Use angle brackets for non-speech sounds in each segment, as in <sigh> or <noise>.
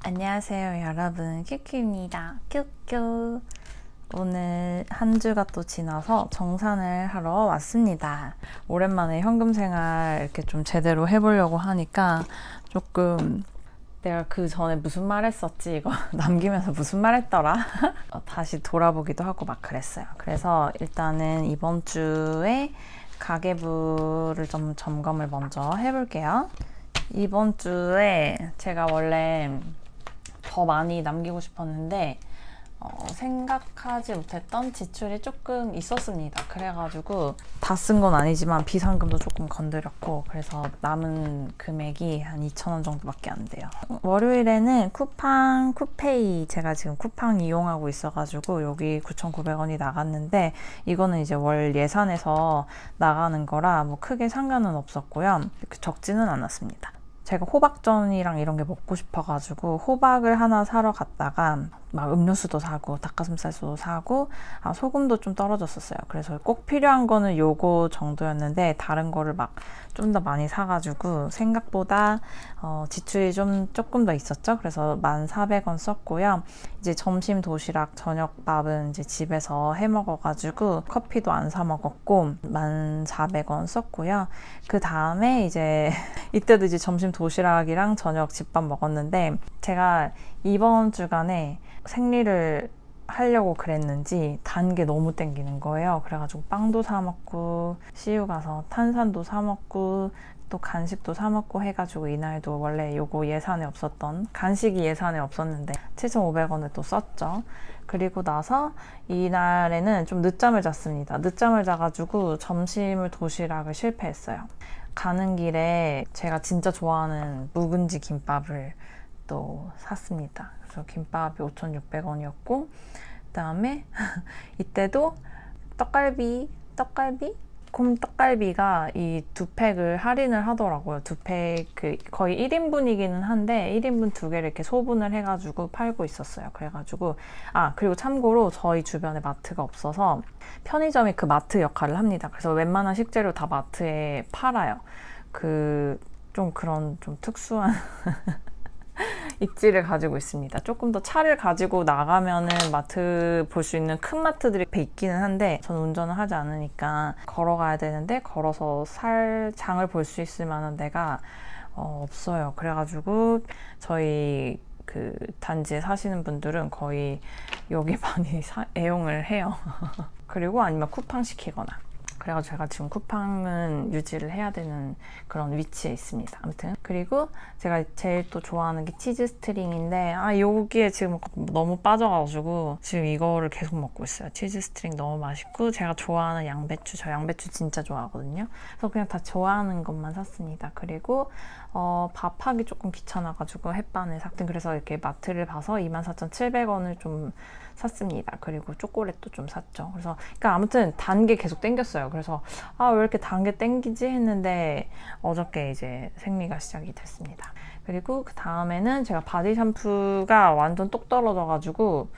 안녕하세요 여러분. 큐큐입니다. 큐큐. 오늘 한 주가 또 지나서 정산을 하러 왔습니다. 오랜만에 현금 생활 이렇게 좀 제대로 해보려고 하니까 조금 내가 그 전에 무슨 말 했었지? 이거 <laughs> 남기면서 무슨 말 했더라? <laughs> 어, 다시 돌아보기도 하고 막 그랬어요. 그래서 일단은 이번 주에 가계부를 좀 점검을 먼저 해볼게요. 이번 주에 제가 원래 더 많이 남기고 싶었는데 어, 생각하지 못했던 지출이 조금 있었습니다. 그래가지고 다 쓴 건 아니지만 비상금도 조금 건드렸고 그래서 남은 금액이 한 2,000원 정도밖에 안 돼요. 월요일에는 쿠팡 쿠페이 제가 지금 쿠팡 이용하고 있어가지고 여기 9,900원이 나갔는데 이거는 이제 월 예산에서 나가는 거라 뭐 크게 상관은 없었고요. 적지는 않았습니다. 제가 호박전이랑 이런 게 먹고 싶어가지고 호박을 하나 사러 갔다가 막 음료수도 사고 닭가슴살도 사고 아, 소금도 좀 떨어졌었어요. 그래서 꼭 필요한 거는 요거 정도였는데 다른 거를 막 좀 더 많이 사가지고 생각보다 어, 지출이 좀 조금 더 있었죠. 그래서 1,400원 썼고요. 이제 점심 도시락 저녁밥은 이제 집에서 해 먹어가지고 커피도 안 사 먹었고 1,400원 썼고요. 그 다음에 이제 <laughs> 이때도 이제 점심 도시락이랑 저녁 집밥 먹었는데 제가 이번 주간에 생리를 하려고 그랬는지 단 게 너무 땡기는 거예요. 그래가지고 빵도 사 먹고 CU 가서 탄산도 사 먹고 또 간식도 사 먹고 해가지고 이날도 원래 요거 예산에 없었던 간식이 예산에 없었는데 7,500원을 또 썼죠. 그리고 나서 이날에는 좀 늦잠을 잤습니다. 늦잠을 자가지고 점심을 도시락을 실패했어요. 가는 길에 제가 진짜 좋아하는 묵은지 김밥을 또 샀습니다. 그래서 김밥이 5,600원이었고 그다음에 <laughs> 이때도 떡갈비 떡갈비 곰 떡갈비가 이 두 팩을 할인을 하더라고요. 두 팩 그 거의 1인분이기는 한데 1인분 두 개를 이렇게 소분을 해가지고 팔고 있었어요. 그래가지고 아 그리고 참고로 저희 주변에 마트가 없어서 편의점이 그 마트 역할을 합니다. 그래서 웬만한 식재료 다 마트에 팔아요. 그 좀 그런 좀 특수한 <laughs> <laughs> 입지를 가지고 있습니다. 조금 더 차를 가지고 나가면은 마트 볼 수 있는 큰 마트들이 배 있기는 한데 저는 운전을 하지 않으니까 걸어가야 되는데 걸어서 살 장을 볼 수 있을 만한 데가 어, 없어요. 그래가지고 저희 그 단지에 사시는 분들은 거의 여기 <laughs> 많이 사- 애용을 해요. <laughs> 그리고 아니면 쿠팡 시키거나. 그래가지고 제가 지금 쿠팡은 유지를 해야 되는 그런 위치에 있습니다. 아무튼 그리고 제가 제일 또 좋아하는 게 치즈 스트링인데 아 여기에 지금 너무 빠져가지고 지금 이거를 계속 먹고 있어요. 치즈 스트링 너무 맛있고 제가 좋아하는 양배추 저 양배추 진짜 좋아하거든요. 그래서 그냥 다 좋아하는 것만 샀습니다. 그리고 어, 밥하기 조금 귀찮아가지고 햇반을 샀든 그래서 이렇게 마트를 봐서 24,700원을 좀 샀습니다. 그리고 초콜릿도 좀 샀죠. 그래서 그러니까 아무튼 단 게 계속 땡겼어요. 그래서 아 왜 이렇게 단 게 땡기지 했는데 어저께 이제 생리가 시작이 됐습니다. 그리고 그 다음에는 제가 바디 샴푸가 완전 똑 떨어져가지고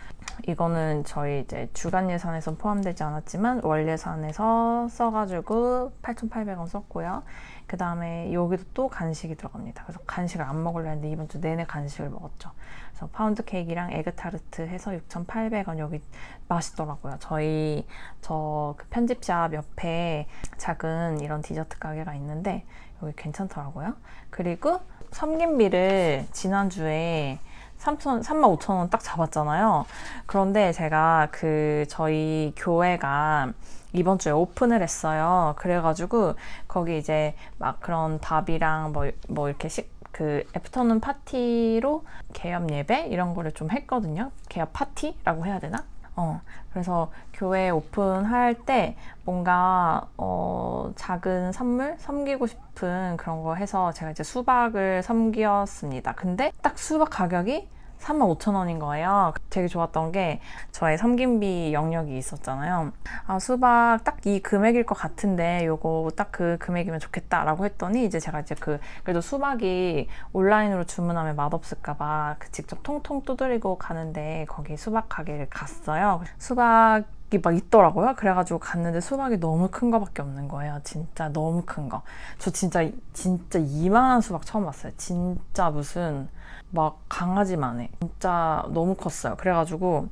이거는 저희 이제 주간 예산에선 포함되지 않았지만 월 예산에서 써가지고 8,800원 썼고요. 그 다음에 여기도 또 간식이 들어갑니다. 그래서 간식을 안 먹으려 했는데 이번 주 내내 간식을 먹었죠. 그래서 파운드 케이크랑 에그 타르트 해서 6,800원 여기 맛있더라고요. 저희 저 그 편집샵 옆에 작은 이런 디저트 가게가 있는데 여기 괜찮더라고요. 그리고 섬김비를 지난주에 3천, 3만 5천 원 딱 잡았잖아요. 그런데 제가 그 저희 교회가 이번 주에 오픈을 했어요. 그래가지고 거기 이제 막 그런 밥이랑 뭐, 뭐 이렇게 식, 그 애프터눈 파티로 개업 예배 이런 거를 좀 했거든요. 개업 파티라고 해야 되나? 어, 그래서 교회 오픈할 때 뭔가 어, 작은 선물 섬기고 싶은 그런 거 해서 제가 이제 수박을 섬겼습니다. 근데 딱 수박 가격이 35,000원인 거예요. 되게 좋았던 게 저의 섬김비 영역이 있었잖아요. 아, 수박 딱 이 금액일 것 같은데 요거 딱 그 금액이면 좋겠다라고 했더니 이제 제가 이제 그 그래도 수박이 온라인으로 주문하면 맛없을까봐 그 직접 통통 두드리고 가는데 거기 수박 가게를 갔어요. 수박 막 있더라고요. 그래가지고 갔는데 수박이 너무 큰 거밖에 없는 거예요. 진짜 너무 큰 거. 저 진짜 진짜 이만한 수박 처음 봤어요. 진짜 무슨 막 강아지만 해. 진짜 너무 컸어요. 그래가지고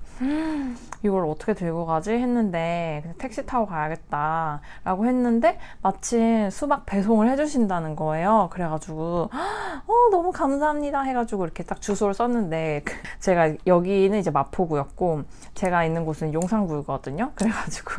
이걸 어떻게 들고 가지 했는데 택시 타고 가야겠다 라고 했는데 마침 수박 배송을 해주신다는 거예요. 그래가지고 어 너무 감사합니다 해가지고 이렇게 딱 주소를 썼는데 그 제가 여기는 이제 마포구였고 제가 있는 곳은 용산구거든요. 그래가지고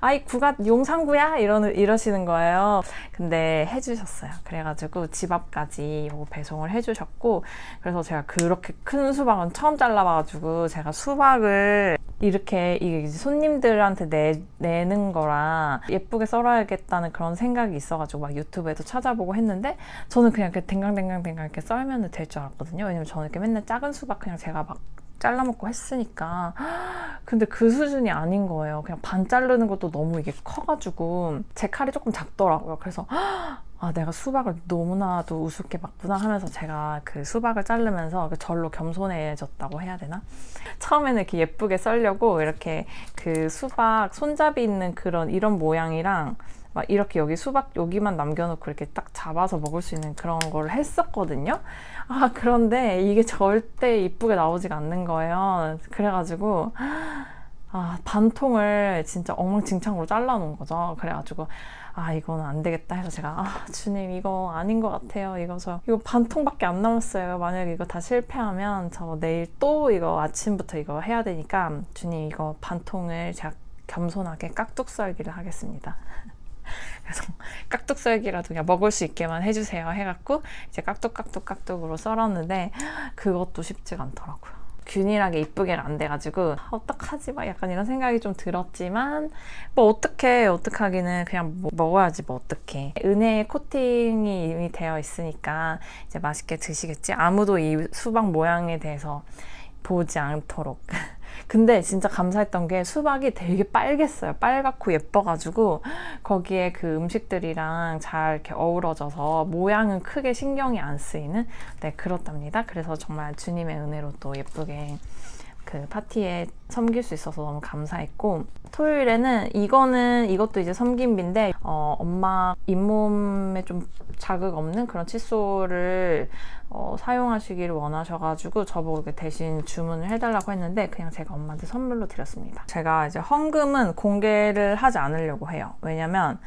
아이 구가 용산구야 이러 이러시는 거예요. 근데 해주셨어요. 그래가지고 집 앞까지 요거 배송을 해주셨고 그래서 제가 그렇게 큰 수박은 처음 잘라봐가지고 제가 수박을 이렇게 손님들한테 내, 내는 거라 예쁘게 썰어야겠다는 그런 생각이 있어가지고 막 유튜브에도 찾아보고 했는데 저는 그냥 이렇게 댕강댕강댕강 이렇게 썰면 될 줄 알았거든요. 왜냐면 저는 이렇게 맨날 작은 수박 그냥 제가 막 잘라먹고 했으니까. 근데 그 수준이 아닌 거예요. 그냥 반 자르는 것도 너무 이게 커가지고 제 칼이 조금 작더라고요. 그래서 아 내가 수박을 너무나도 우습게 봤구나 하면서 제가 그 수박을 자르면서 그 절로 겸손해졌다고 해야 되나? 처음에는 이렇게 예쁘게 썰려고 이렇게 그 수박 손잡이 있는 그런 이런 모양이랑 막 이렇게 여기 수박 여기만 남겨놓고 이렇게 딱 잡아서 먹을 수 있는 그런 걸 했었거든요. 아 그런데 이게 절대 이쁘게 나오지가 않는 거예요. 그래가지고 아 반통을 진짜 엉망진창으로 잘라놓은 거죠. 그래가지고 아 이거는 안 되겠다 해서 제가 아 주님 이거 아닌 것 같아요. 이거 저 이거 반통밖에 안 남았어요. 만약에 이거 다 실패하면 저 내일 또 이거 아침부터 이거 해야 되니까 주님 이거 반통을 제가 겸손하게 깍둑 썰기를 하겠습니다. 그래서 <laughs> 깍둑썰기라도 그냥 먹을 수 있게만 해주세요 해갖고 이제 깍둑깍둑깍둑으로 썰었는데 그것도 쉽지가 않더라고요. 균일하게 이쁘게 안 돼가지고 아, 어떡하지? 막 약간 이런 생각이 좀 들었지만 뭐 어떻게 어떡하기는 그냥 뭐 먹어야지 뭐 어떡해. 은혜의 코팅이 이미 되어 있으니까 이제 맛있게 드시겠지? 아무도 이 수박 모양에 대해서 보지 않도록 <laughs> 근데 진짜 감사했던 게 수박이 되게 빨갰어요. 빨갛고 예뻐가지고 거기에 그 음식들이랑 잘 이렇게 어우러져서 모양은 크게 신경이 안 쓰이는 네 그렇답니다. 그래서 정말 주님의 은혜로 또 예쁘게 그 파티에 섬길 수 있어서 너무 감사했고 토요일에는 이거는 이것도 이제 섬김비인데 어, 엄마 잇몸에 좀 자극 없는 그런 칫솔을 어, 사용하시기를 원하셔가지고 저보고 대신 주문을 해달라고 했는데 그냥 제가 엄마한테 선물로 드렸습니다. 제가 이제 헌금은 공개를 하지 않으려고 해요. 왜냐면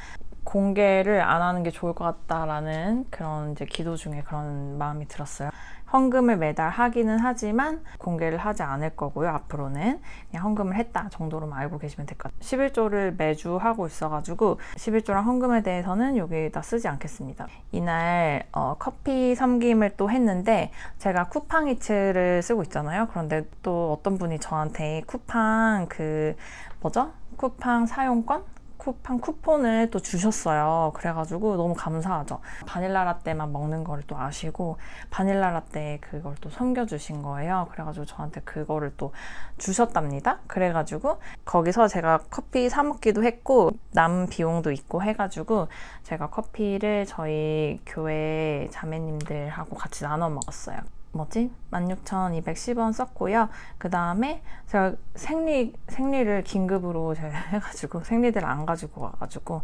공개를 안 하는 게 좋을 것 같다라는 그런 이제 기도 중에 그런 마음이 들었어요. 헌금을 매달 하기는 하지만 공개를 하지 않을 거고요. 앞으로는 그냥 헌금을 했다 정도로만 알고 계시면 될 것 같아요. 11조를 매주 하고 있어가지고 11조랑 헌금에 대해서는 여기다 쓰지 않겠습니다. 이날 어, 커피 섬김을 또 했는데 제가 쿠팡이츠를 쓰고 있잖아요. 그런데 또 어떤 분이 저한테 쿠팡 그 뭐죠? 쿠팡 사용권? 쿠팡 쿠폰을 또 주셨어요. 그래가지고 너무 감사하죠. 바닐라 라떼만 먹는 거를 또 아시고 바닐라 라떼 그걸 또 섬겨주신 거예요. 그래가지고 저한테 그거를 또 주셨답니다. 그래가지고 거기서 제가 커피 사 먹기도 했고 남 비용도 있고 해가지고 제가 커피를 저희 교회 자매님들하고 같이 나눠 먹었어요. 뭐지? 16,210원 썼고요. 그 다음에 제가 생리, 생리를 긴급으로 제가 <laughs> 해가지고 생리대를 안 가지고 와가지고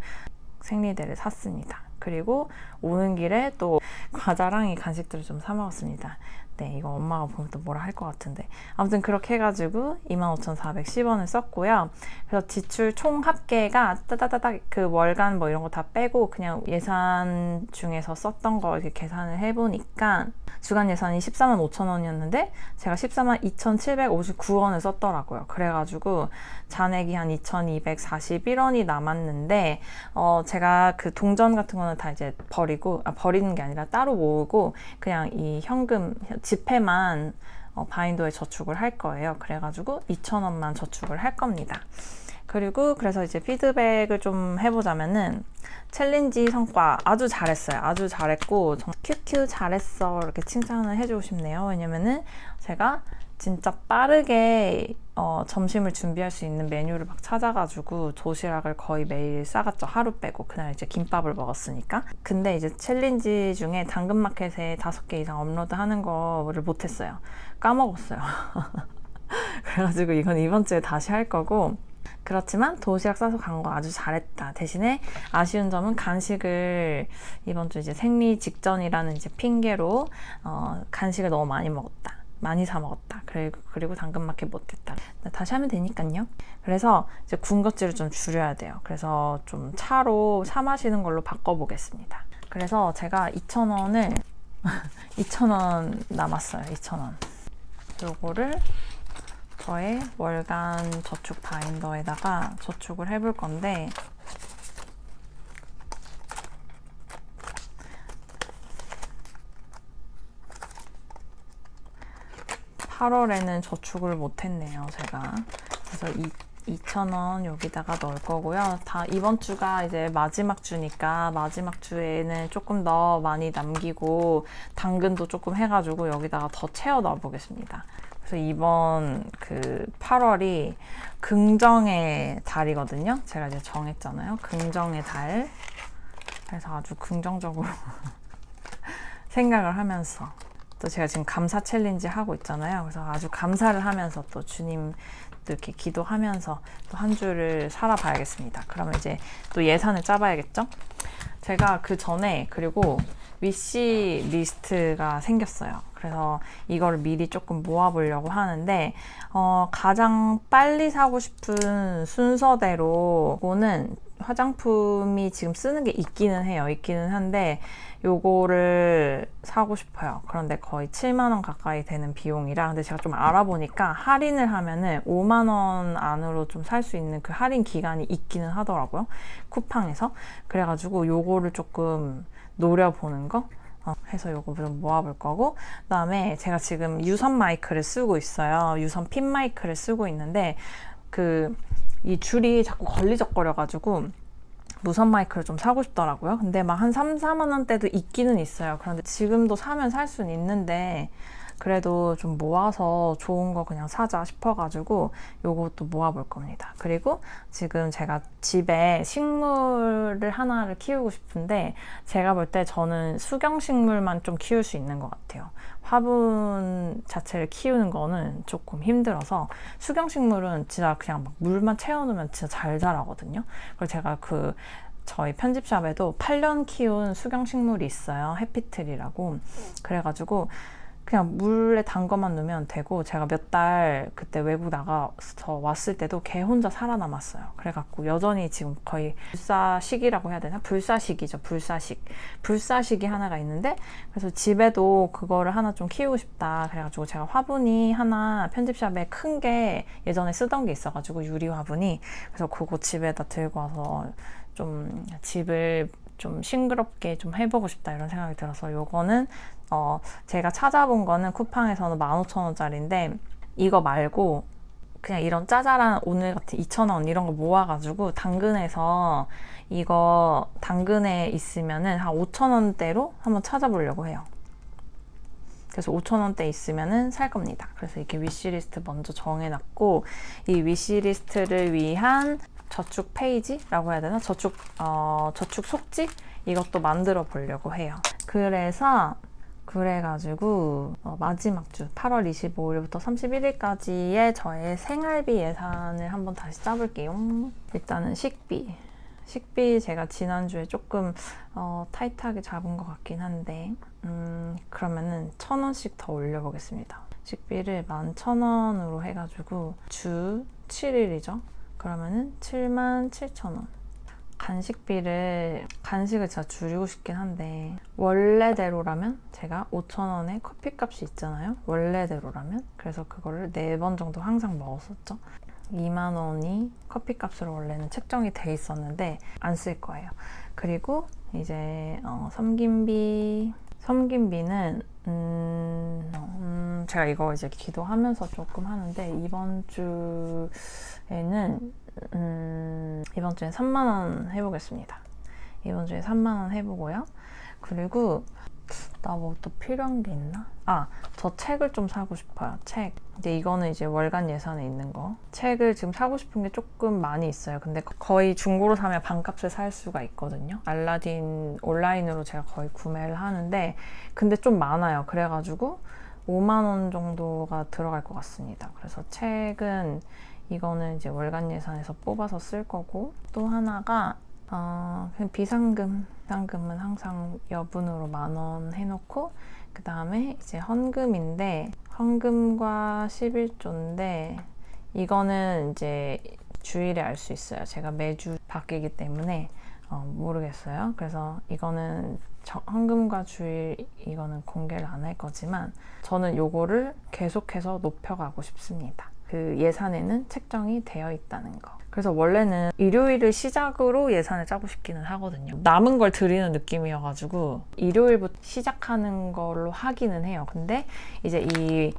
생리대를 샀습니다. 그리고 오는 길에 또 과자랑 이 간식들을 좀 사 먹었습니다. 네, 이거 엄마가 보면 또 뭐라 할 것 같은데. 아무튼 그렇게 해가지고 25,410원을 썼고요. 그래서 지출 총 합계가 따다다닥 그 월간 뭐 이런 거 다 빼고 그냥 예산 중에서 썼던 거 이렇게 계산을 해보니까 주간 예산이 14만 5천 원이었는데 제가 14만 2,759원을 썼더라고요. 그래가지고 잔액이 한 2,241원이 남았는데 어 제가 그 동전 같은 거는 다 이제 버리고 아 버리는 게 아니라 따로 모으고 그냥 이 현금 지폐만 어, 바인더에 저축을 할 거예요. 그래가지고 2,000원만 저축을 할 겁니다. 그리고 그래서 이제 피드백을 좀 해보자면은 챌린지 성과 아주 잘했어요. 아주 잘했고 정 큐큐 잘했어 이렇게 칭찬을 해주고 싶네요. 왜냐면은 제가 진짜 빠르게 어, 점심을 준비할 수 있는 메뉴를 막 찾아가지고 도시락을 거의 매일 싸갔죠. 하루 빼고 그날 이제 김밥을 먹었으니까. 근데 이제 챌린지 중에 당근마켓에 다섯 개 이상 업로드 하는 거를 못했어요. 까먹었어요. <laughs> 그래가지고 이건 이번 주에 다시 할 거고 그렇지만 도시락 싸서 간 거 아주 잘했다. 대신에 아쉬운 점은 간식을 이번 주 이제 생리 직전이라는 이제 핑계로 어, 간식을 너무 많이 먹었다. 많이 사 먹었다. 그리고, 그리고 당근마켓 못했다. 다시 하면 되니까요. 그래서 이제 군것질을 좀 줄여야 돼요. 그래서 좀 차로 사 마시는 걸로 바꿔보겠습니다. 그래서 제가 2,000원을 2,000원 <laughs> 남았어요. 2,000원. 요거를 저의 월간 저축 바인더에다가 저축을 해볼 건데 (8월에는) 저축을 못했네요 제가 그래서 이 2,000원 여기다가 넣을 거고요. 다 이번 주가 이제 마지막 주니까 마지막 주에는 조금 더 많이 남기고 당근도 조금 해가지고 여기다가 더 채워 넣어 보겠습니다. 그래서 이번 그 8월이 긍정의 달이거든요. 제가 이제 정했잖아요. 긍정의 달. 그래서 아주 긍정적으로 <laughs> 생각을 하면서 또 제가 지금 감사 챌린지 하고 있잖아요. 그래서 아주 감사를 하면서 또 주님 또 이렇게 기도하면서 또 한 주를 살아봐야겠습니다. 그러면 이제 또 예산을 짜봐야겠죠? 제가 그 전에 그리고 위시 리스트가 생겼어요. 그래서 이거를 미리 조금 모아보려고 하는데 어, 가장 빨리 사고 싶은 순서대로 이거는 화장품이 지금 쓰는 게 있기는 해요. 있기는 한데 요거를 사고 싶어요. 그런데 거의 7만 원 가까이 되는 비용이라 근데 제가 좀 알아보니까 할인을 하면은 5만 원 안으로 좀 살 수 있는 그 할인 기간이 있기는 하더라고요. 쿠팡에서. 그래 가지고 요거를 조금 노려보는 거 어, 해서 요거 좀 모아볼 거고 그 다음에 제가 지금 유선 마이크를 쓰고 있어요. 유선 핀 마이크를 쓰고 있는데 그 이 줄이 자꾸 걸리적거려 가지고 무선 마이크를 좀 사고 싶더라고요. 근데 막 한 3, 4만 원대도 있기는 있어요. 그런데 지금도 사면 살 수는 있는데 그래도 좀 모아서 좋은 거 그냥 사자 싶어가지고 요것도 모아볼 겁니다. 그리고 지금 제가 집에 식물을 하나를 키우고 싶은데 제가 볼 때 저는 수경식물만 좀 키울 수 있는 것 같아요. 화분 자체를 키우는 거는 조금 힘들어서 수경식물은 진짜 그냥 막 물만 채워놓으면 진짜 잘 자라거든요. 그래서 제가 그 저희 편집샵에도 8년 키운 수경식물이 있어요. 해피트리라고. 그래가지고 그냥 물에 담가만 넣으면 되고 제가 몇 달 그때 외국 나가서 왔을 때도 걔 혼자 살아남았어요. 그래갖고 여전히 지금 거의 불사식이라고 해야 되나? 불사식이죠. 불사식. 불사식이 하나가 있는데 그래서 집에도 그거를 하나 좀 키우고 싶다. 그래가지고 제가 화분이 하나 편집샵에 큰 게 예전에 쓰던 게 있어가지고 유리 화분이 그래서 그거 집에다 들고 와서 좀 집을 좀 싱그럽게 좀 해보고 싶다 이런 생각이 들어서 요거는 어, 제가 찾아본 거는 쿠팡에서는 15,000원짜리인데 이거 말고 그냥 이런 짜잘한 오늘 같은 2,000원 이런 거 모아가지고 당근에서 이거 당근에 있으면은 한 5,000원대로 한번 찾아보려고 해요. 그래서 5,000원대 있으면은 살 겁니다. 그래서 이렇게 위시리스트 먼저 정해놨고 이 위시리스트를 위한 저축 페이지라고 해야 되나? 저축, 어, 저축 속지? 이것도 만들어 보려고 해요. 그래서 그래가지고 어, 마지막 주 8월 25일부터 31일까지의 저의 생활비 예산을 한번 다시 짜볼게요. 일단은 식비. 식비 제가 지난주에 조금 어, 타이트하게 잡은 것 같긴 한데 음, 그러면은 천 원씩 더 올려보겠습니다. 식비를 11,000원으로 해가지고 주 7일이죠. 그러면은 77,000원. 간식비를 간식을 진짜 줄이고 싶긴 한데 원래대로라면 제가 5,000원에 커피값이 있잖아요. 원래대로라면 그래서 그거를 4번 정도 항상 먹었었죠. 2만 원이 커피값으로 원래는 책정이 돼 있었는데 안 쓸 거예요. 그리고 이제 어, 섬김비 섬김비는 음, 음, 제가 이거 이제 기도하면서 조금 하는데 이번 주에는 음, 이번 주에 3만 원 해보겠습니다. 이번 주에 3만 원 해보고요. 그리고 나 뭐 또 필요한 게 있나? 아, 저 책을 좀 사고 싶어요. 책. 근데 이거는 이제 월간 예산에 있는 거. 책을 지금 사고 싶은 게 조금 많이 있어요. 근데 거의 중고로 사면 반값에 살 수가 있거든요. 알라딘 온라인으로 제가 거의 구매를 하는데 근데 좀 많아요. 그래가지고 5만 원 정도가 들어갈 것 같습니다. 그래서 책은 이거는 이제 월간 예산에서 뽑아서 쓸 거고 또 하나가 어, 그냥 비상금, 비상금은 항상 여분으로 만 원 해놓고 그 다음에 이제 헌금인데 헌금과 11조인데 이거는 이제 주일에 알 수 있어요. 제가 매주 바뀌기 때문에 어, 모르겠어요. 그래서 이거는 저- 헌금과 주일 이거는 공개를 안 할 거지만 저는 요거를 계속해서 높여가고 싶습니다. 그 예산에는 책정이 되어 있다는 거. 그래서 원래는 일요일을 시작으로 예산을 짜고 싶기는 하거든요. 남은 걸 드리는 느낌이어가지고 일요일부터 시작하는 걸로 하기는 해요. 근데 이제 이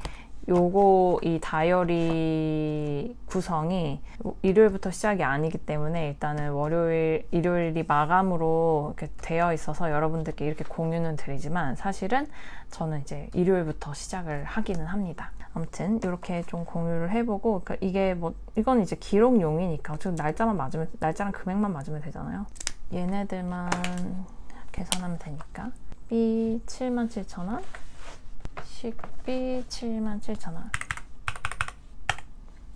요거 이 다이어리 구성이 일요일부터 시작이 아니기 때문에 일단은 월요일, 일요일이 마감으로 이렇게 되어 있어서 여러분들께 이렇게 공유는 드리지만 사실은 저는 이제 일요일부터 시작을 하기는 합니다. 아무튼 이렇게 좀 공유를 해보고 그러니까 이게 뭐 이건 이제 기록용이니까 어차피 날짜만 맞으면 날짜랑 금액만 맞으면 되잖아요. 얘네들만 계산하면 되니까 B 77,000원 식비 77,000원.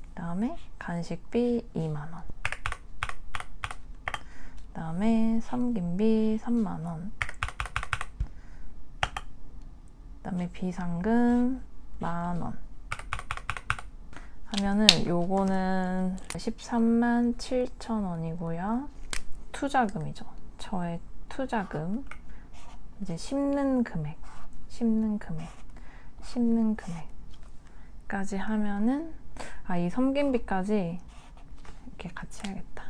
그다음에 간식비 2만원. 그다음에 섬김비 3만원. 그다음에 비상금 만원. 하면은 요거는 13만 7천 원이고요. 투자금이죠. 저의 투자금. 이제 심는 금액 심는 금액 심는 금액까지 하면은 아 이 섬김비까지 이렇게 같이 해야겠다.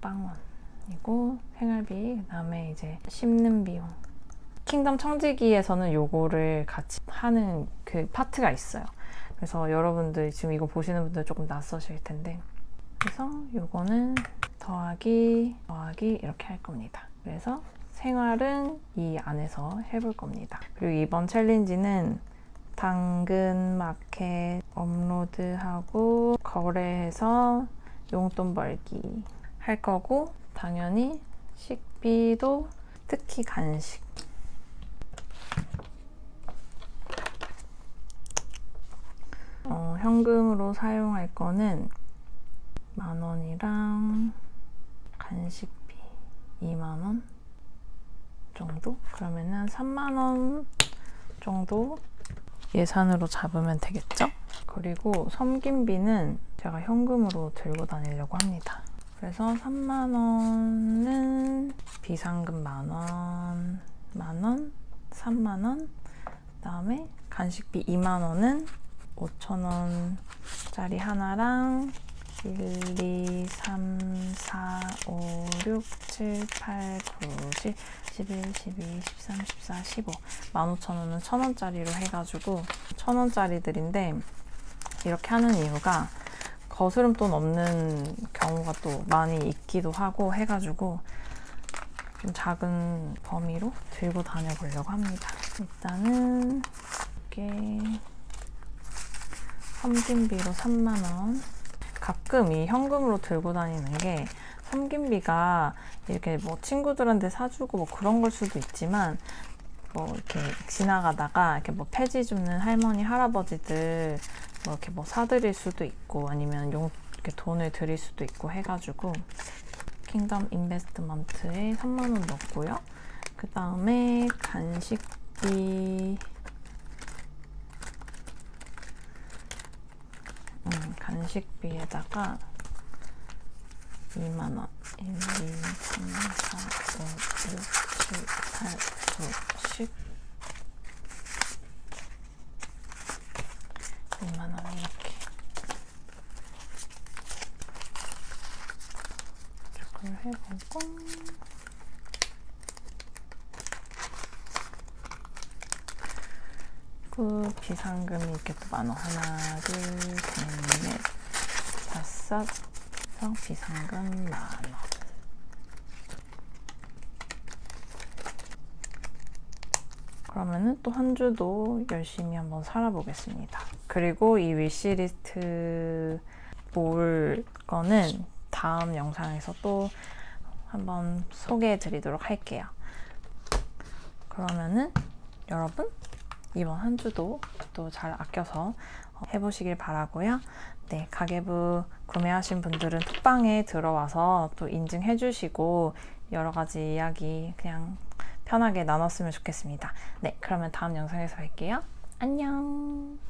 빵원이고 생활비 그다음에 이제 심는 비용. 킹덤 청지기에서는 요거를 같이 하는 그 파트가 있어요. 그래서 여러분들 지금 이거 보시는 분들 조금 낯서실 텐데. 그래서 요거는 더하기 더하기 이렇게 할 겁니다. 그래서 생활은 이 안에서 해볼 겁니다. 그리고 이번 챌린지는 당근 마켓 업로드하고 거래해서 용돈 벌기 할 거고 당연히 식비도 특히 간식 어, 현금으로 사용할 거는 만 원이랑 간식비 2만 원 정도? 그러면은 한 3만 원 정도 예산으로 잡으면 되겠죠? 그리고 섬김비는 제가 현금으로 들고 다니려고 합니다. 그래서 3만 원은 비상금 만 원, 만 원, 3만 원, 그 다음에 간식비 2만 원은 5천 원짜리 하나랑 1, 2, 3, 4, 5, 6, 7, 8, 9, 10, 11, 12, 13, 14, 15 15,000원은 1,000원짜리로 해가지고 1,000원짜리들인데 이렇게 하는 이유가 거스름 돈 없는 경우가 또 많이 있기도 하고 해가지고 좀 작은 범위로 들고 다녀보려고 합니다. 일단은 이게 섬김비로 3만원 가끔 이 현금으로 들고 다니는 게 섬김비가 이렇게 뭐 친구들한테 사주고 뭐 그런 걸 수도 있지만 뭐 이렇게 지나가다가 이렇게 뭐 폐지 줍는 할머니 할아버지들 뭐 이렇게 뭐 사드릴 수도 있고 아니면 용 이렇게 돈을 드릴 수도 있고 해가지고 킹덤 인베스트먼트에 3만 원 넣고요. 그 다음에 간식비 음, 간식비에다가 2만원 1, 2, 3, 4, 5, 6, 7, 8, 9, 10 2만원 이렇게 조금 해보고 그 비상금이 이렇게 또 만원 하나 둘셋넷 다섯 그래서 비상금 만원 그러면은 또 한 주도 열심히 한번 살아보겠습니다. 그리고 이 위시리스트 볼 거는 다음 영상에서 또 한번 소개해 드리도록 할게요. 그러면은 여러분 이번 한 주도 또 잘 아껴서 어, 해보시길 바라고요. 네, 가계부 구매하신 분들은 톡방에 들어와서 또 인증해 주시고 여러 가지 이야기 그냥 편하게 나눴으면 좋겠습니다. 네, 그러면 다음 영상에서 뵐게요. 안녕.